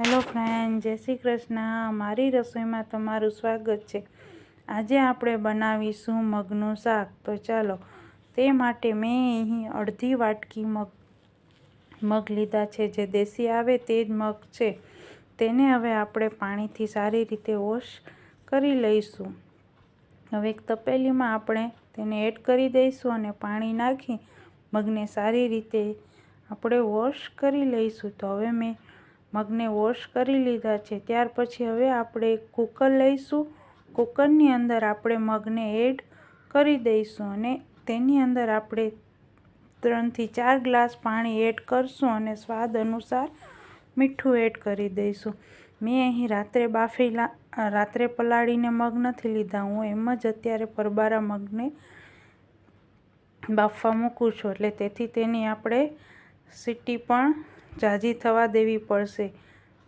Hello friend, જય શ્રી કૃષ્ણ. મારી રસોઈમાં તમારું સ્વાગત છે. આજે આપણે બનાવીશું મગનું શાક. તો ચાલો, તે માટે મેં અહીં અડધી વાટકી મગ મગ લીધા છે. જે દેશી આવે તે જ મગ છે. તેને હવે આપણે પાણીથી સારી રીતે વોશ કરી લઈશું. હવે એક તપેલીમાં આપણે તેને એડ કરી દઈશું અને પાણી નાખી મગને સારી રીતે આપણે વોશ કરી લઈશું. તો હવે મેં મગને વોશ કરી લીધા છે. ત્યાર પછી હવે આપણે કુકર લઈશું. કુકરની અંદર આપણે મગને એડ કરી દઈશું અને તેની અંદર આપણે ત્રણથી ચાર ગ્લાસ પાણી એડ કરશું અને સ્વાદ અનુસાર મીઠું એડ કરી દઈશું. મેં અહીં રાત્રે બાફેલા, રાત્રે પલાળીને મગ નથી લીધા. હું એમ જ અત્યારે પરબારા મગને બાફવા મૂકું છું. એટલે તેથી તેની આપણે સીટી પણ ઝાઝી થવા દેવી પડશે.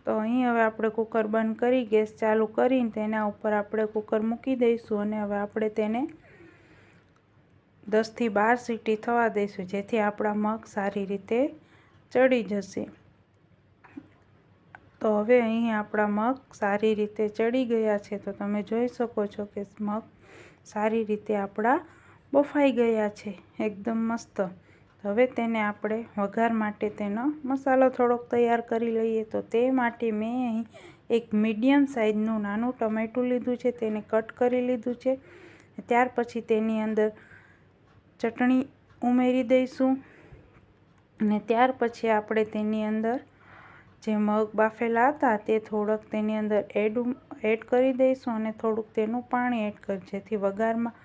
તો અહીં હવે આપણે કુકર બંધ કરી, ગેસ ચાલુ કરીને તેના ઉપર આપણે કુકર મૂકી દઈશું અને હવે આપણે તેને દસથી બાર સીટી થવા દઈશું, જેથી આપણા મગ સારી રીતે ચડી જશે. તો હવે અહીં આપણા મગ સારી રીતે ચડી ગયા છે. તો તમે જોઈ શકો છો કે મગ સારી રીતે આપણા બફાઈ ગયા છે. એકદમ મસ્ત. હવે તેને આપણે વઘાર માટે તેનો મસાલો થોડોક તૈયાર કરી લઈએ. તો તે માટે મેં અહીં એક મીડિયમ સાઇઝનું નાનું ટમેટું લીધું છે, તેને કટ કરી લીધું છે. ત્યાર પછી તેની અંદર ચટણી ઉમેરી દઈશું. અને ત્યાર પછી આપણે તેની અંદર જે મગ બાફેલા હતા તે થોડોક તેની અંદર એડ એડ કરી દઈશું અને થોડુંક તેનું પાણી એડ કરી, જેથી વઘારમાં